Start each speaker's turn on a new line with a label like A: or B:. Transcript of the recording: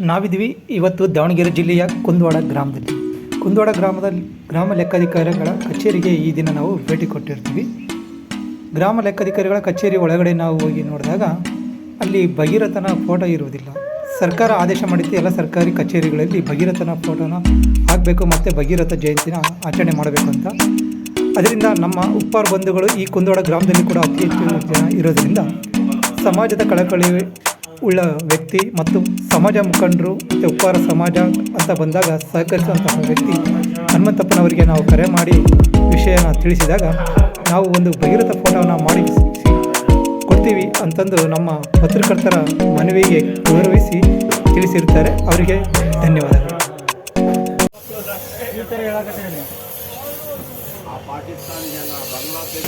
A: ನಾವಿದ್ದೀವಿ ಇವತ್ತು ದಾವಣಗೆರೆ ಜಿಲ್ಲೆಯ ಕುಂದವಾಡ ಗ್ರಾಮದಲ್ಲಿ. ಕುಂದವಾಡ ಗ್ರಾಮದ ಗ್ರಾಮ ಲೆಕ್ಕಾಧಿಕಾರಿಗಳ ಕಚೇರಿಗೆ ಈ ದಿನ ನಾವು ಭೇಟಿ ಕೊಟ್ಟಿರ್ತೀವಿ. ಗ್ರಾಮ ಲೆಕ್ಕಾಧಿಕಾರಿಗಳ ಕಚೇರಿ ಒಳಗಡೆ ನಾವು ಹೋಗಿ ನೋಡಿದಾಗ ಅಲ್ಲಿ ಭಗೀರಥನ ಫೋಟೋ ಇರುವುದಿಲ್ಲ. ಸರ್ಕಾರ ಆದೇಶ ಮಾಡಿದ್ದು ಎಲ್ಲ ಸರ್ಕಾರಿ ಕಚೇರಿಗಳಲ್ಲಿ ಭಗೀರಥನ ಫೋಟೋನ ಹಾಕಬೇಕು ಮತ್ತು ಭಗೀರಥ ಜಯಂತಿನ ಆಚರಣೆ ಮಾಡಬೇಕು ಅಂತ. ಅದರಿಂದ ನಮ್ಮ ಉಪ್ಪಾರ ಬಂಧುಗಳು ಈ ಕುಂದವಾಡ ಗ್ರಾಮದಲ್ಲಿ ಕೂಡ ಅತಿ ಹೆಚ್ಚು ಇರೋದರಿಂದ ಸಮಾಜದ ಕಳಕಳಿ ಉಳ್ಳ ವ್ಯಕ್ತಿ ಮತ್ತು ಸಮಾಜ ಮುಖಂಡರು ಮತ್ತು ಉಪ್ಪಾರ ಸಮಾಜ ಅಂತ ಬಂದಾಗ ಸಹಕರಿಸುವಂತಹ ವ್ಯಕ್ತಿ ಹನುಮಂತಪ್ಪನವರಿಗೆ ನಾವು ಕರೆ ಮಾಡಿ ವಿಷಯನ ತಿಳಿಸಿದಾಗ ನಾವು ಒಂದು ಭಗೀರಥ ಫೋಟೋವನ್ನು ಮಾಡಿ ಕೊಡ್ತೀವಿ ಅಂತಂದು ನಮ್ಮ ಪತ್ರಕರ್ತರ ಮನವಿಗೆ ಗೌರವಿಸಿ ತಿಳಿಸಿರ್ತಾರೆ ಅವರಿಗೆ ಧನ್ಯವಾದಗಳು.
B: ಆ ಬಾಂಗ್ಲಾದೇಶ